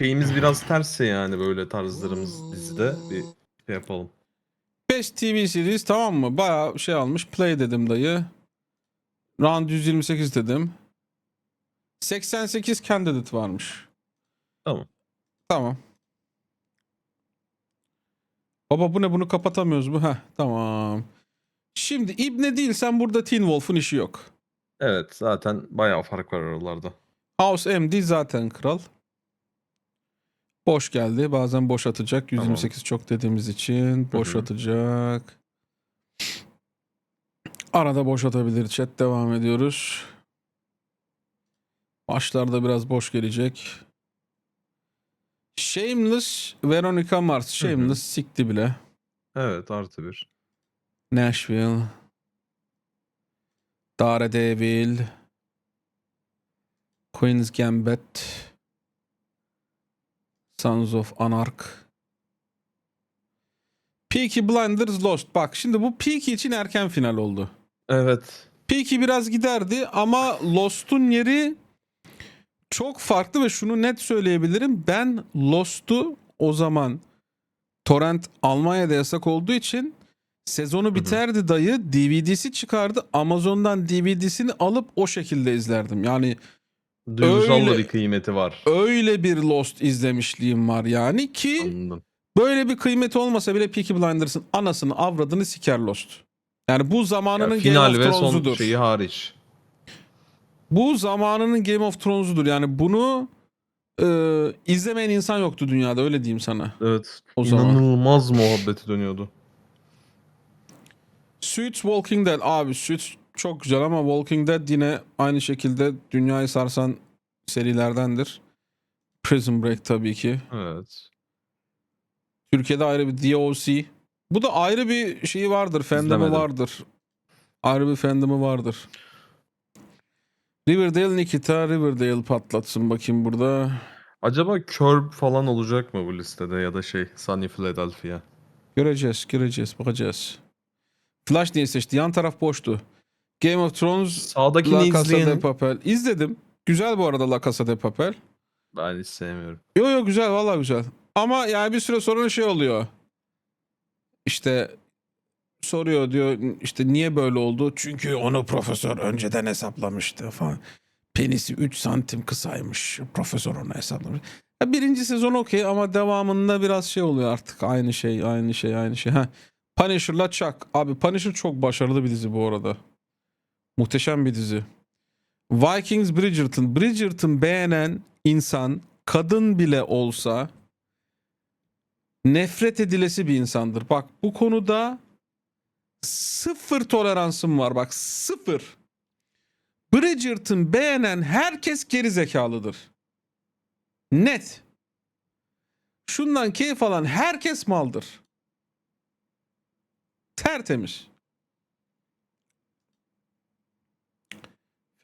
şeyimiz biraz tersse yani böyle tarzlarımız dizide bir şey yapalım. Best TV series tamam mı? Bayağı şey almış. Play dedim dayı. Round 128 dedim. 88 candidate varmış. Tamam. Tamam. Baba bu ne bunu kapatamıyoruz mu? Heh tamam. Şimdi İbne değilsen burada Teen Wolf'un işi yok. Evet zaten bayağı fark var aralarda. House MD zaten kral. Boş geldi. Bazen boş atacak. 128 çok dediğimiz için boş hı. atacak. Arada boş atabilir. Chat devam ediyoruz. Başlarda biraz boş gelecek. Shameless Veronica Mars. Shameless sikti bile. Evet artı bir. Nashville. Daredevil. Queen's Gambit. Sons of Anarch. Peaky Blinders Lost. Bak şimdi bu Peaky için erken final oldu. Evet. Peaky biraz giderdi ama Lost'un yeri çok farklı ve şunu net söyleyebilirim. Ben Lost'u o zaman torrent Almanya'da yasak olduğu için sezonu biterdi dayı DVD'si çıkardı. Amazon'dan DVD'sini alıp o şekilde izlerdim. Yani Duygusal da Öyle- bir kıymeti var. öyle bir Lost izlemişliğim var yani ki Anladım. böyle bir kıymeti olmasa bile Peaky Blinders'ın anasını avradını siker Lost. Yani bu Ya, zamanının Game final of ve son şeyi hariç. Bu zamanının Game of Thrones'udur. Yani bunu e, izlemeyen insan yoktu dünyada öyle diyeyim sana. Evet. O zaman. İnanılmaz muhabbeti dönüyordu. Suits Walking Dead abi Suits çok güzel ama Walking Dead yine aynı şekilde dünyayı sarsan serilerdendir. Prison Break tabii ki. Evet. Türkiye'de ayrı bir DOC. Bu da ayrı bir şeyi vardır. Fandom'ı vardır. Ayrı bir fandom'ı vardır. Riverdale Nikita Riverdale patlatsın bakayım burada. Acaba Curb falan olacak mı bu listede ya da şey Sunny Philadelphia? Göreceğiz, göreceğiz, bakacağız. Flash niye seçti? Yan taraf boştu. Game of Thrones Sağdakini La Casa de izleyin. Papel. İzledim. Güzel bu arada La Casa de Papel. Ben hiç sevmiyorum. Yo yo güzel valla güzel. Ama yani bir süre sonra şey oluyor. İşte soruyor diyor işte niye böyle oldu? Çünkü onu profesör önceden hesaplamıştı falan. Penisi 3 santim kısaymış. Profesör onu hesaplamış. Ya birinci sezon okey ama devamında biraz şey oluyor artık. Aynı şey, aynı şey, aynı şey. Ha. Punisher'la Chuck. Abi Punisher çok başarılı bir dizi bu arada. Muhteşem bir dizi. Vikings Bridgerton. Bridgerton beğenen insan kadın bile olsa nefret edilesi bir insandır. Bak bu konuda sıfır toleransım var. Bak sıfır. Bridgerton beğenen herkes geri zekalıdır. Net. Şundan keyif alan herkes maldır. Tertemiz.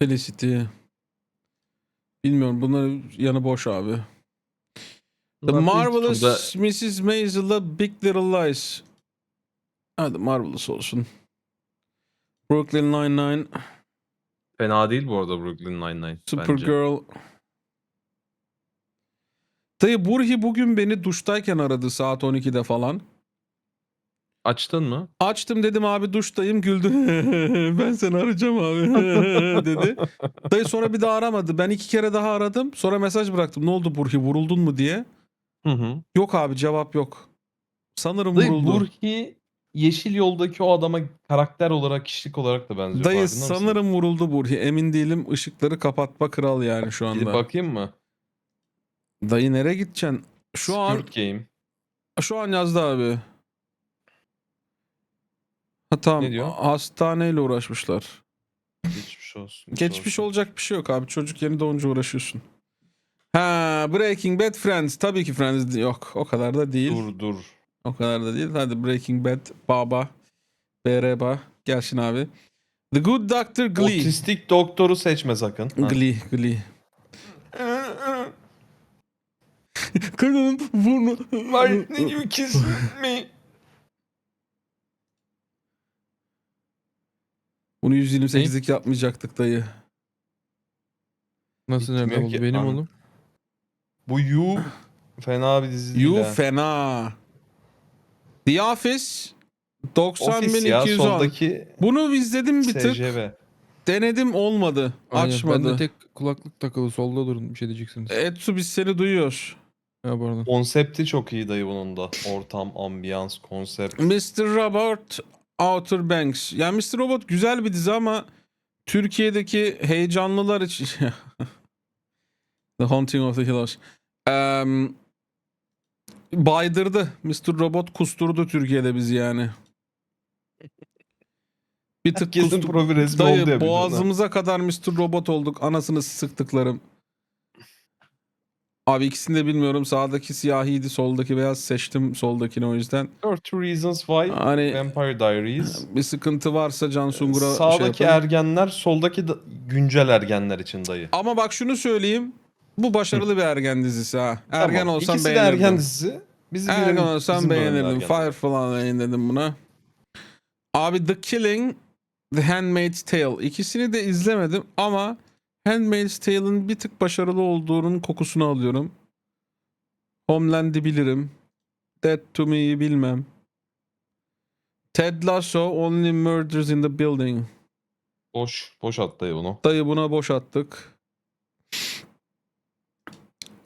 Felicity. Bilmiyorum bunların yanı boş abi. The Bunlar Marvelous Mrs. Maisel'la Big Little Lies. Hadi Marvelous olsun. Brooklyn Nine-Nine, fena değil bu arada Brooklyn Nine-Nine bence. Supergirl. Dayı Burhi bugün beni duştayken aradı saat 12'de falan. Açtın mı? Açtım dedim abi duştayım güldü. ben seni arayacağım abi dedi. Dayı sonra bir daha aramadı. Ben iki kere daha aradım. Sonra mesaj bıraktım. Ne oldu Burhi vuruldun mu diye. Hı hı. Yok abi cevap yok. Sanırım Dayı vuruldu. Burhi Yeşil Yol'daki o adama karakter olarak, kişilik olarak da benziyor. Dayı farkında mısın? sanırım vuruldu Burhi. Emin değilim. Işıkları kapatma kral yani şu Gidip anda. bakayım mı? Dayı nereye gideceksin? Şu an Game. şu an yazdı abi. Ha tamam. Ne diyor? Hastaneyle uğraşmışlar. Geçmiş olsun. Geçmiş olacak bir şey yok abi. Çocuk yeni doğunca uğraşıyorsun. Ha Breaking Bad Friends. Tabii ki Friends yok. O kadar da değil. Dur dur. O kadar da değil. Hadi Breaking Bad Baba. Bereba. Gelsin abi. The Good Doctor Glee. Otistik doktoru seçme sakın. Ha. Glee. Glee. Kadının burnu. Why you kiss me? Bunu 128'lik yapmayacaktık dayı. Nasıl nerede Gitmiyor oldu? ki. Benim Anladım. oğlum. Bu You fena bir dizi değil. You ha. fena. The Office Office ya 90.210. soldaki Bunu izledim bir tık. SCV. Denedim olmadı. Aynen, Açmadı. Bende tek kulaklık takılı solda durun bir şey diyeceksiniz. Etsu biz seni duyuyor. Ya pardon. Konsepti çok iyi dayı bunun da. Ortam, ambiyans, konsept. Mr. Robot Outer Banks. Yani Mr. Robot güzel bir dizi ama Türkiye'deki heyecanlılar için The Haunting of the Hill House. Em, baydırdı. Mr. Robot kusturdu Türkiye'de bizi yani. Bir tık Herkesin kustu- profil resmi oldu ya Dayı boğazımıza kadar Mr. Robot olduk. Anasını sıktıklarım. Abi ikisini de bilmiyorum. Sağdaki siyahiydi, soldaki beyaz. Seçtim soldakini o yüzden. 30 Reasons Why, Hani Vampire Diaries. bir sıkıntı varsa Can Sungur'a şey Sağdaki ergenler, soldaki da güncel ergenler için dayı. Ama bak şunu söyleyeyim. Bu başarılı bir ergen dizisi ha. Ergen Tamam, olsam İkisi de beğenirdim. ergen dizisi. Biz ergen bilelim, olsam bizim bölümde beğenirdim. Fire falan yayınladım buna. Abi The Killing, The Handmaid's Tale. İkisini de izlemedim ama Handmaid's Tale'ın bir tık başarılı olduğunun kokusunu alıyorum. Homeland'i bilirim. Dead to Me'yi bilmem. Ted Lasso, Only Murders in the Building. Boş, boş at dayı bunu. Dayı buna boş attık.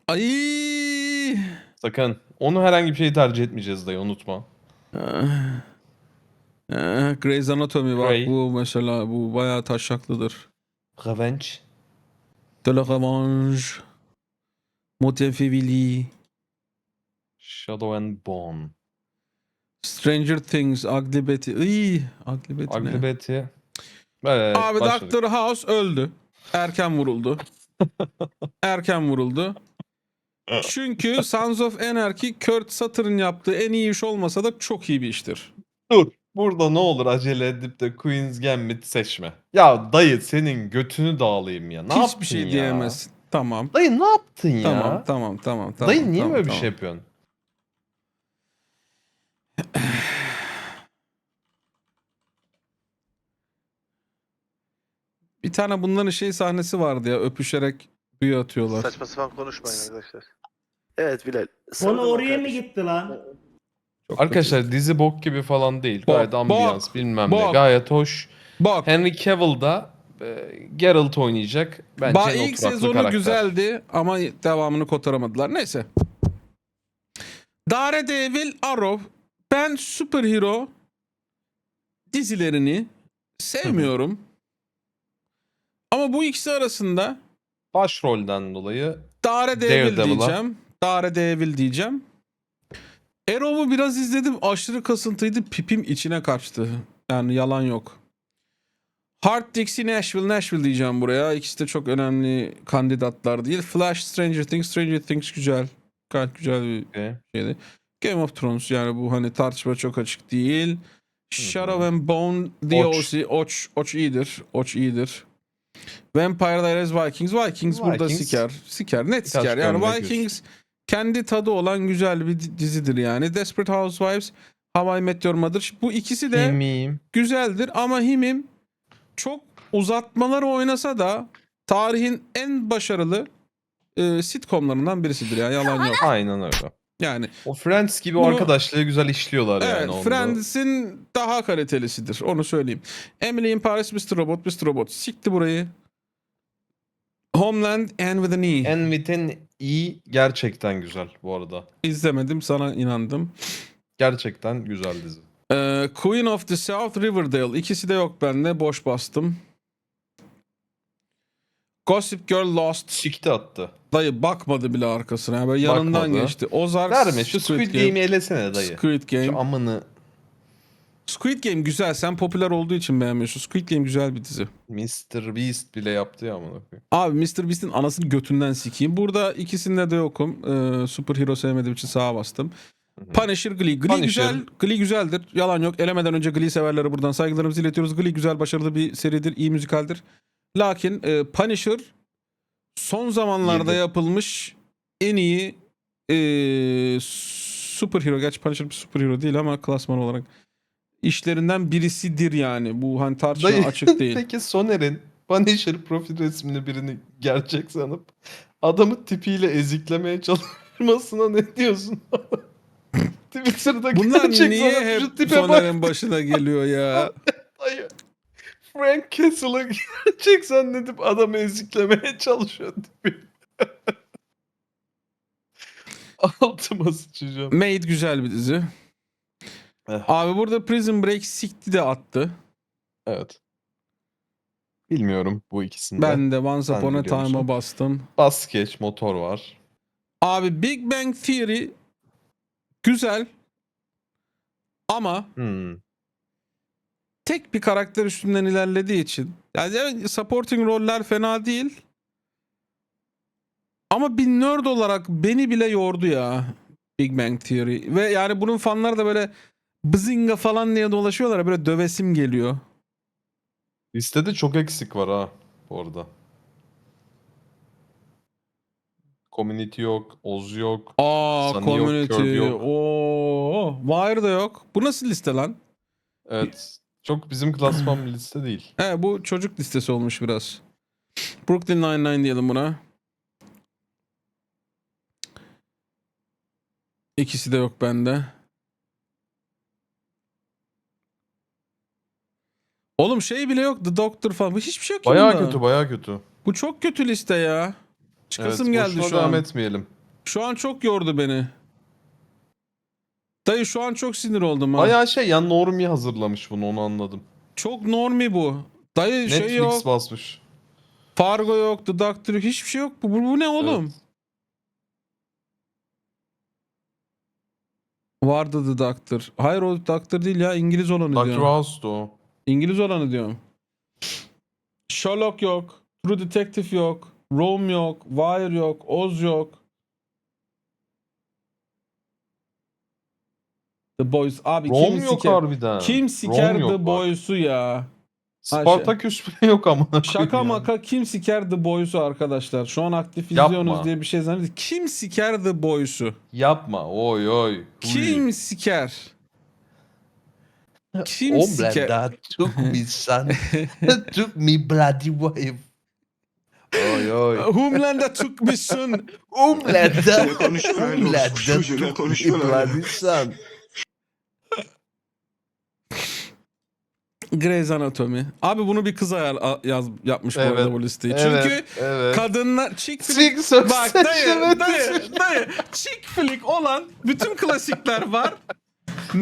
Ay. Sakın. Onu herhangi bir şey tercih etmeyeceğiz dayı unutma. Ah. Ah, Grey's Anatomy bak Grey. bu mesela bu bayağı taşaklıdır. Revenge. De la Revanche. Montefivili. Shadow and Bone. Stranger Things. Ugly Betty. Iy, Ugly Betty ne? Ugly Betty. Evet, Abi başladık. Dr. House öldü. Erken vuruldu. Erken vuruldu. Çünkü Sons of Anarchy Kurt Sutter'ın yaptığı en iyi iş olmasa da çok iyi bir iştir. Dur. Burada ne olur acele edip de Queen's Gambit seçme. Ya dayı senin götünü dağılayım ya. Ne yaptın Hiçbir şey ya? diyemezsin. Tamam. Dayı ne yaptın ya? Tamam, tamam, tamam, tamam. dayı niye tamam, böyle bir tamam. şey yapıyorsun? Bir tane bunların şey sahnesi vardı ya öpüşerek büyü atıyorlar. Saçma sapan konuşmayın arkadaşlar. Evet Bilal. Konu oraya mı gitti lan? Çok Arkadaşlar dizi bok gibi falan değil. Bok, Gayet ambiyans bok, bilmem ne. bok. Gayet hoş. Bak, Henry Cavill da e, Geralt oynayacak. Bence ba ilk sezonu karakter. güzeldi ama devamını kotaramadılar. Neyse. Daredevil, Arrow. Ben superhero dizilerini sevmiyorum. Ama bu ikisi arasında Başrolden dolayı Daredevil diyeceğim. Daredevil diyeceğim. Arrow'u biraz izledim. Aşırı kasıntıydı. Pipim içine kaçtı. Yani yalan yok. Hard Dixie Nashville Nashville diyeceğim buraya. İkisi de çok önemli kandidatlar değil. Flash Stranger Things Stranger Things güzel. Gayet güzel bir şeydi. Game of Thrones yani bu hani tartışma çok açık değil. Shadow and Bone, The Oç. Oç, Oç iyidir. Oç iyidir. Vampire Diaries Vikings. Vikings burada Vikings. siker. Siker. Net Birkaç siker. Yani Vikings kendi tadı olan güzel bir di- dizidir yani. Desperate Housewives, How I Met Your Mother. Bu ikisi de Kimiyim? güzeldir ama Himim çok uzatmaları oynasa da tarihin en başarılı e, sitcomlarından birisidir ya. Yalan yok. Aynen öyle. Yani O Friends gibi Bunu- arkadaşlığı güzel işliyorlar Evet, yani. onda. Friends'in daha kalitelisidir. Onu söyleyeyim. Emily in Paris, Mr. Robot, Mr. Robot. Sikti burayı. Homeland and with an E. En Within iyi gerçekten güzel bu arada. İzlemedim, sana inandım. Gerçekten güzel dizi. Ee, Queen of the South, Riverdale. İkisi de yok bende. Boş bastım. Gossip Girl Lost. Sikti attı. Dayı bakmadı bile arkasına. Böyle yanından Bakmadı. geçti. Ozark, Verme şu Squid Game'i elesene dayı. Squid Game. Şu amını Squid Game güzel. Sen popüler olduğu için beğenmiyorsun. Squid Game güzel bir dizi. Mr. Beast bile yaptı ya amına koyayım. Abi Mr. Beast'in anasını götünden sikeyim. Burada ikisinde de yokum. Ee, superhero sevmediğim için sağa bastım. Hı hı. Punisher, Glee. Glee Punisher. güzel. Glee güzeldir. Yalan yok. Elemeden önce Glee severlere buradan saygılarımızı iletiyoruz. Glee güzel, başarılı bir seridir. iyi müzikaldir. Lakin e, Punisher son zamanlarda Yedi. yapılmış en iyi e, superhero. Gerçi Punisher bir superhero değil ama klasman olarak işlerinden birisidir yani. Bu hani tartışma Dayı açık değil. peki Soner'in Punisher profil resmini birini gerçek sanıp adamı tipiyle eziklemeye çalışmasına ne diyorsun? Twitter'da Bunlar gerçek niye hep şu tipe bak Soner'in başına geliyor ya? dayı. Frank Castle'ı gerçek zannedip adamı eziklemeye çalışıyor tipi. Altıma sıçacağım. Made güzel bir dizi. Eh. Abi burada Prison Break sikti de attı. Evet. Bilmiyorum bu ikisinde. Ben de Once Sen Upon a biliyor musun? Time'a bastım. Bas geç motor var. Abi Big Bang Theory güzel ama Hmm. tek bir karakter üstünden ilerlediği için yani evet, supporting roller fena değil. Ama bir nerd olarak beni bile yordu ya Big Bang Theory. Ve yani bunun fanları da böyle bzinga falan diye dolaşıyorlar böyle dövesim geliyor. Listede çok eksik var ha bu arada. Community yok, Oz yok. Aa Sunny yok, community. Yok. Oo, Wire da yok. Bu nasıl liste lan? Evet. Çok bizim klasman bir liste değil. He bu çocuk listesi olmuş biraz. Brooklyn Nine-Nine diyelim buna. İkisi de yok bende. Oğlum şey bile yok. The Doctor falan. Bu hiçbir şey yok Bayağı bunda. kötü, bayağı kötü. Bu çok kötü liste ya. Çıkasım evet, geldi şu an. etmeyelim. Şu an çok yordu beni. Dayı şu an çok sinir oldum ha. Bayağı şey ya Normie hazırlamış bunu onu anladım. Çok normi bu. Dayı Netflix şey yok. basmış. Fargo yok. The Doctor yok. Hiçbir şey yok. Bu, bu, ne oğlum? Evet. Vardı The Doctor. Hayır o Doctor değil ya. İngiliz olanı Dr. diyorum. House'du o. İngiliz olanı diyorum. Sherlock yok. True Detective yok. Rome yok. Wire yok. Oz yok. The Boys. Abi kim Rome yok siker? harbiden. Kim siker Rome The. Boys'u ya? Spartaküs bile yok ama. Şaka maka kim siker The Boys'u arkadaşlar? Şu an aktif izliyorsunuz Yapma. diye bir şey zannediyorsunuz. Kim siker The Boys'u? Yapma. Oy oy. Kim siker? Kim Oğlum siker? that took me son. took me bloody wife. Oy oy. Homelander took me son. Olsun. Çocuğuna took me bloody son. Grey's Anatomy. Abi bunu bir kız ayar a- yaz, yapmış bu Evet, arada bu listeyi. Evet, Çünkü evet. kadınlar chick flick Bak dayı, dayı, dayı. Chick flick olan bütün klasikler var.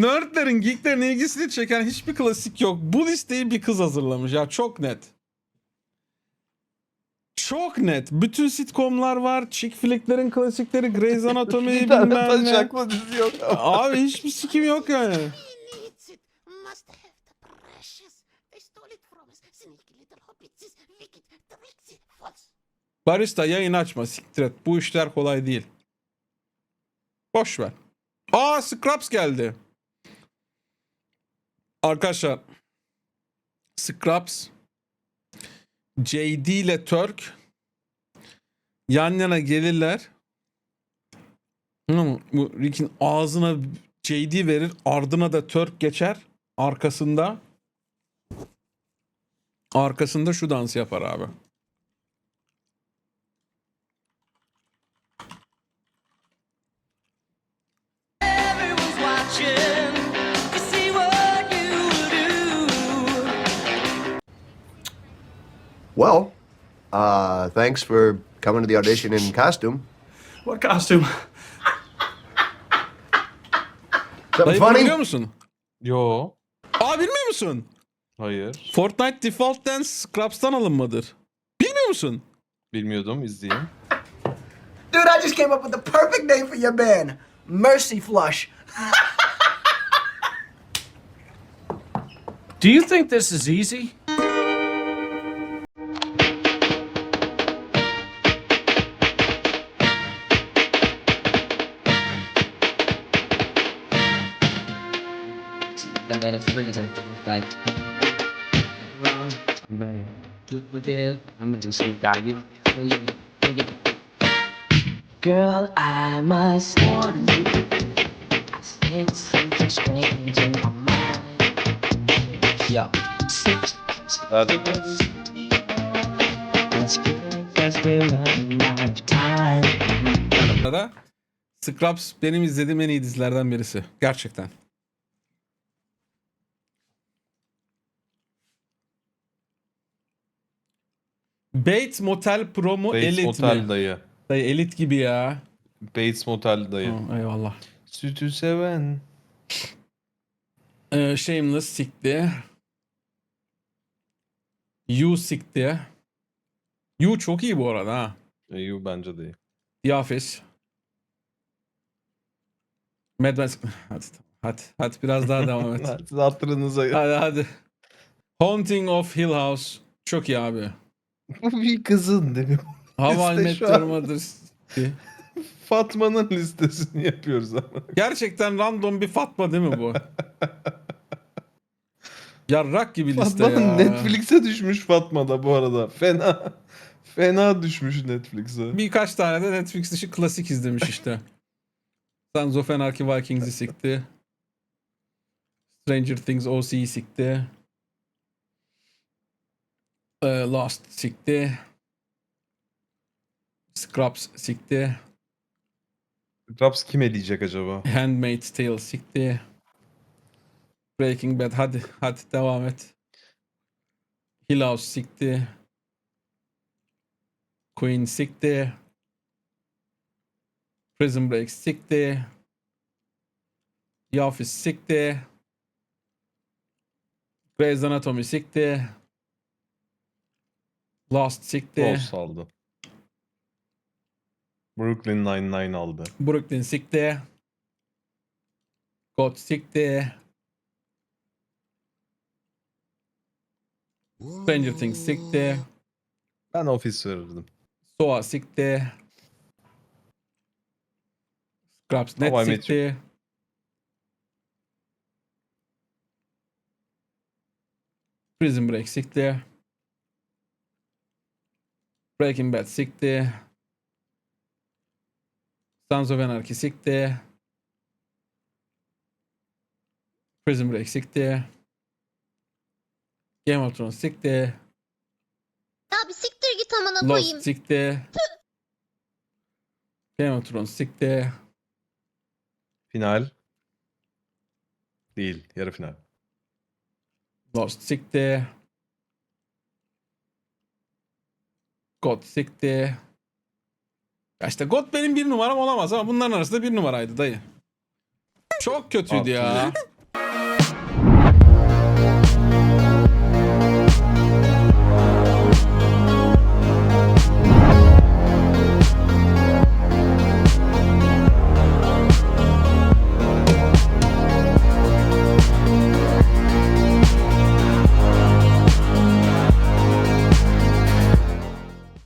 Nerdlerin, geeklerin ilgisini çeken hiçbir klasik yok. Bu listeyi bir kız hazırlamış ya çok net. Çok net. Bütün sitcomlar var. Chick flicklerin klasikleri, Grey's Anatomy'yi Bir tane bilmem ne. taşaklı dizi yok. Abi hiçbir sikim yok yani. He needs it. Must have the precious. They stole it from us. Sneaky little hobbits. Wicked, tricksy, false. Barista yayın açma siktir et. Bu işler kolay değil. Boş ver. Aa Scraps geldi. Arkadaşlar Scraps JD ile Turk yan yana gelirler. Ama bu Rick'in ağzına JD verir, ardına da Turk geçer. Arkasında arkasında şu dans yapar abi. Thanks for coming to the audition in costume. What costume? Something Dayı bunu funny? biliyor musun? Yo. Aa bilmiyor musun? Hayır. Fortnite Default Dance Scraps'tan alınmadır. Bilmiyor musun? Bilmiyordum. izleyeyim. Dude, I just came up with the perfect name for your band Mercy Flush. Do you think this is easy? Girl, I must warn you. I sense something strange in my mind. Yo. Hadi. Scrubs benim izlediğim en iyi dizilerden birisi. Gerçekten. Bates Motel Pro mu Bates Elite Motel mi? dayı. Dayı Elite gibi ya. Bates Motel dayı. Hı, eyvallah. Sütü seven. Ee, Shameless sikti. You sikti. You çok iyi bu arada ha. EU bence de iyi. The Office. Mad Men. Hadi. Hadi, hadi biraz daha devam et. Siz hatırınıza. hadi hadi. Haunting of Hill House. Çok iyi abi. Bu bir kızın değil mi? I Liste şu an. Fatma'nın listesini yapıyoruz ama. Gerçekten random bir Fatma değil mi bu? Yarrak gibi liste Fatma'nın ya. Netflix'e düşmüş Fatma da bu arada. Fena. Fena düşmüş Netflix'e. Birkaç tane de Netflix dışı klasik izlemiş işte. Sons of Anarchy Vikings'i sikti. Stranger Things OC'yi sikti. Ee, Lost sikti. Scrubs sikti. Raps kim eleyecek acaba? Handmaid's Tale sikti. Breaking Bad hadi hadi devam et. Hill House sikti. Queen sikti. Prison Break sikti. The Office sikti. Grey's Anatomy sikti. Lost sikti. Lost aldı. Brooklyn Nine-Nine aldı. Brooklyn sikti. God sikti. Stranger Things sikti. Ben Office verirdim. Soa sikti. Scraps net How sikti. Prison Break sikti. Breaking Bad sikti. Sons of Anarchy sikti. Prison Break sikti. Game of Thrones sikti. Abi siktir git amına koyayım. Lost sikti. Game of Thrones sikti. Final. Değil. Yarı final. Lost sikti. God sikti. Ya işte God benim bir numaram olamaz ama bunların arasında bir numaraydı dayı. Çok kötüydü ya.